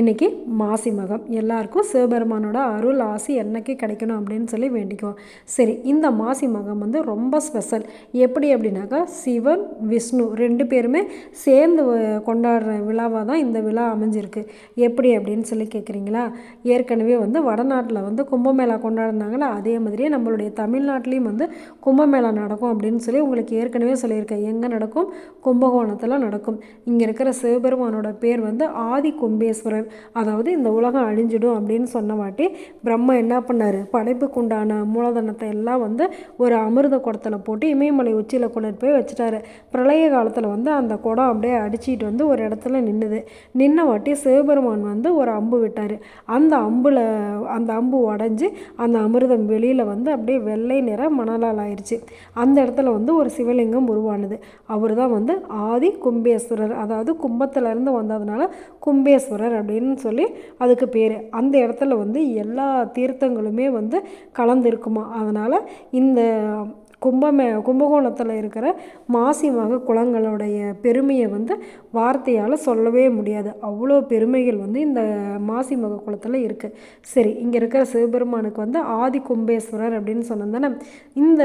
இன்றைக்கி மாசி மகம். எல்லாருக்கும் சிவபெருமானோட அருள் ஆசி என்னைக்கு கிடைக்கணும் அப்படின்னு சொல்லி வேண்டிக்குவோம். சரி இந்த மாசி மகம் வந்து ரொம்ப ஸ்பெஷல் எப்படி அப்படின்னாக்கா சிவன் விஷ்ணு ரெண்டு பேருமே சேர்ந்து கொண்டாடுற விழாவாக தான் இந்த விழா அமைஞ்சிருக்கு. எப்படி அப்படின்னு சொல்லி கேட்குறீங்களா ஏற்கனவே வந்து வடநாட்டில் வந்து கும்பமேளா கொண்டாடினாங்களா? அதே மாதிரியே நம்மளுடைய தமிழ்நாட்டிலையும் வந்து கும்பமேளா நடக்கும் அப்படின்னு சொல்லி உங்களுக்கு ஏற்கனவே சொல்லியிருக்கேன். எங்கே நடக்கும்? கும்பகோணத்தில் நடக்கும். இங்கே இருக்கிற சிவபெருமானோட பேர் வந்து ஆதி கும்பேஸ்வரர் அதாவது இந்த உலகம் அழிஞ்சிடும் அப்படின்னு சொன்ன வாட்டி பிரம்மா என்ன பண்ணார்? படைப்புக்குண்டான மூலதனத்தை எல்லாம் வந்து ஒரு அமிர்த குடத்தில் போட்டு இமயமலை உச்சியில் கொண்டு போய் வச்சுட்டாரு. பிரளய காலத்தில் வந்து அந்த குடம் அப்படியே அடிச்சிட்டு வந்து ஒரு இடத்துல நின்றுது நின்ன வாட்டி சிவபெருமான் வந்து ஒரு அம்பு விட்டார். அந்த அம்பில் அந்த அம்பு உடஞ்சி அந்த அமிர்தம் வெளியில் வந்து அப்படியே வெள்ளை நிற மணலால் ஆயிடுச்சு அந்த இடத்துல வந்து ஒரு சிவலிங்கம் உருவானது. அவர் தான் வந்து ஆதி கும்பேஸ்வரர். அதாவது கும்பத்துலேருந்து வந்ததுனால கும்பேஸ்வரர் அப்படின்னு அப்படின்னு சொல்லி அதுக்கு பேர். அந்த இடத்துல வந்து எல்லா தீர்த்தங்களுமே வந்து கலந்துருக்குமா. அதனால் இந்த கும்பமே கும்பகோணத்தில் இருக்கிற மாசி மக குளங்களுடைய பெருமையை வந்து வார்த்தையால் சொல்லவே முடியாது. அவ்வளோ பெருமைகள் வந்து இந்த மாசி மக குளத்தில் இருக்குது சரி இங்கே இருக்கிற சிவபெருமானுக்கு வந்து ஆதி கும்பேஸ்வரர் அப்படின்னு சொன்னதானே இந்த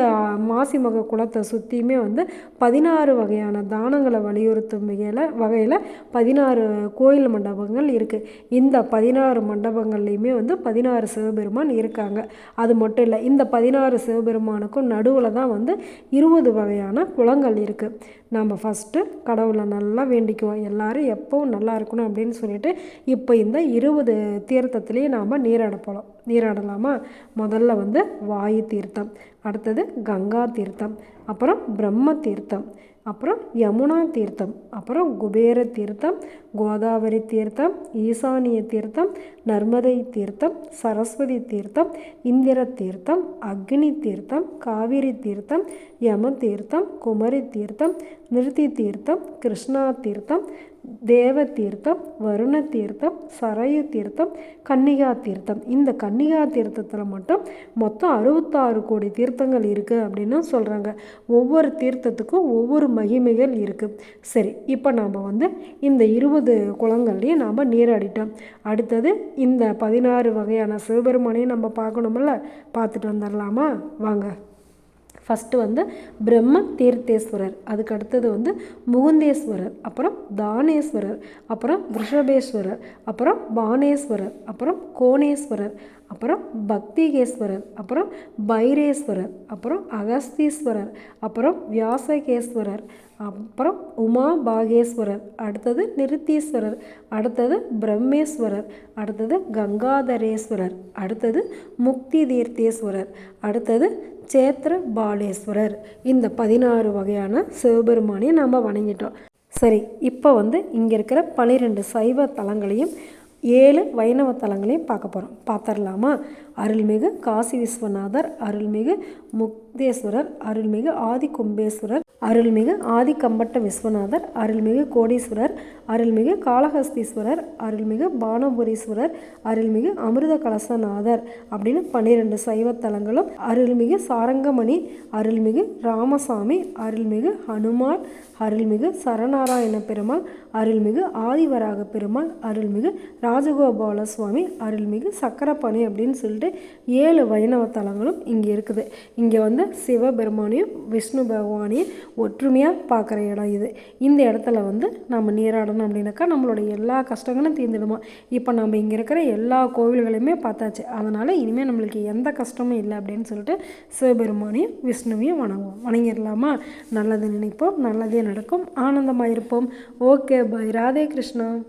மாசி மக குளத்தை சுற்றியுமே வந்து பதினாறு வகையான தானங்களை வலியுறுத்தும் வகையில் வகையில் பதினாறு கோயில் மண்டபங்கள் இருக்குது இந்த பதினாறு மண்டபங்கள்லேயுமே வந்து பதினாறு சிவபெருமான் இருக்காங்க. அது மட்டும் இல்லை இந்த பதினாறு சிவபெருமானுக்கும் நடுவில் தான் வந்து இருபது வகையான குளங்கள் இருக்குது நம்ம ஃபஸ்ட்டு கடவுளை நல்லா வேண்டிக்குவோம். எல்லாரும் எப்போவும் நல்லா இருக்கணும் அப்படின்னு சொல்லிட்டு இப்போ இந்த இருபது தீர்த்தத்துலேயே நாம் நீராட போகலாம் நீராடலாமா? முதல்ல வந்து வாயு தீர்த்தம் அடுத்தது கங்கா தீர்த்தம் அப்புறம் பிரம்ம தீர்த்தம் அப்புறம் யமுனா தீர்த்தம் அப்புறம் குபேர தீர்த்தம் கோதாவரி தீர்த்தம் ஈசானிய தீர்த்தம் நர்மதை தீர்த்தம் சரஸ்வதி தீர்த்தம் இந்திர தீர்த்தம் அக்னி தீர்த்தம் காவிரி தீர்த்தம் யம தீர்த்தம் குமரி தீர்த்தம் நிறுத்தி தீர்த்தம் கிருஷ்ணா தீர்த்தம் தேவ தீர்த்தம் வருண தீர்த்தம் சரயு தீர்த்தம் கன்னிகா தீர்த்தம் இந்த கன்னிகா தீர்த்தத்தில் மட்டும் மொத்தம் அறுபத்தாறு கோடி தீர்த்தங்கள் இருக்குது அப்படின்னு சொல்கிறாங்க ஒவ்வொரு தீர்த்தத்துக்கும் ஒவ்வொரு மகிமைகள் இருக்குது சரி இப்போ நாம் வந்து இந்த இருபது குளங்கள்லையும் நாம் நீராடிட்டோம். அடுத்தது இந்த பதினாறு வகையான சிவபெருமானையும் நம்ம பார்க்கணுமில்ல பார்த்துட்டு வந்துடலாமா வாங்க. ஃபஸ்ட்டு வந்து பிரம்ம தீர்த்தேஸ்வரர். அதுக்கு அடுத்தது வந்து முகுந்தேஸ்வரர். அப்புறம் தானேஸ்வரர். அப்புறம் ரிஷபேஸ்வரர். அப்புறம் பானேஸ்வரர். அப்புறம் கோணேஸ்வரர் அப்புறம் பக்திகேஸ்வரர். அப்புறம் பைரேஸ்வரர். அப்புறம் அகஸ்தீஸ்வரர். அப்புறம் வியாசகேஸ்வரர். அப்புறம் உமா பாகேஸ்வரர் அடுத்தது நிருத்தீஸ்வரர். அடுத்தது பிரம்மேஸ்வரர். அடுத்தது கங்காதரேஸ்வரர். அடுத்தது முக்தி தீர்த்தேஸ்வரர் அடுத்தது சேத்திர பாலேஸ்வரர். இந்த பதினாறு வகையான சிவபெருமானையும் நம்ம வணங்கிட்டோம். சரி இப்போ வந்து இங்கே இருக்கிற பனிரெண்டு சைவ தலங்களையும் ஏழு வைணவ தலங்களையும் பார்க்க போகிறோம் பார்த்துடலாமா? அருள்மிகு காசி விஸ்வநாதர் அருள்மிகு முக்தேஸ்வரர் அருள்மிகு ஆதி கும்பேஸ்வரர் அருள்மிகு ஆதிக்கம்பட்ட விஸ்வநாதர் அருள்மிகு கோடீஸ்வரர் அருள்மிகு காளஹஸ்தீஸ்வரர் அருள்மிகு பானபுரீஸ்வரர் அருள்மிகு அமிர்த கலசநாதர் அப்படின்னு பன்னிரெண்டு சைவத்தலங்களும் அருள்மிகு சாரங்கமணி அருள்மிகு ராமசாமி அருள்மிகு ஹனுமான் அருள்மிகு சரணாராயண பெருமாள் அருள்மிகு ஆதிவராக பெருமாள் அருள்மிகு ராஜகோபால சுவாமி அருள்மிகு சக்கரப்பாணி அப்படின்னு சொல்லிட்டு ஏழு வைணவ தலங்களும் இங்கே இருக்குது. இங்கே வந்து சிவபெருமானையும் விஷ்ணு பகவானையும் ஒற்றுமையாக பார்க்குற இடம் இது. இந்த இடத்துல வந்து நம்ம நீராடணும் அப்படின்னாக்கா நம்மளுடைய எல்லா கஷ்டங்களும் தீர்ந்துடுமா. இப்போ நம்ம இங்கே இருக்கிற எல்லா கோவில்களையுமே பார்த்தாச்சு. அதனால் இனிமேல் நம்மளுக்கு எந்த கஷ்டமும் இல்லை அப்படின்னு சொல்லிட்டு சிவபெருமானையும் விஷ்ணுவையும் வணங்குவோம். வணங்கிடலாமா? நல்லது நினைப்போம் நல்லதே நடக்கும். ஆனந்தமாக இருப்போம் ஓகே பாய் ராதே கிருஷ்ணா.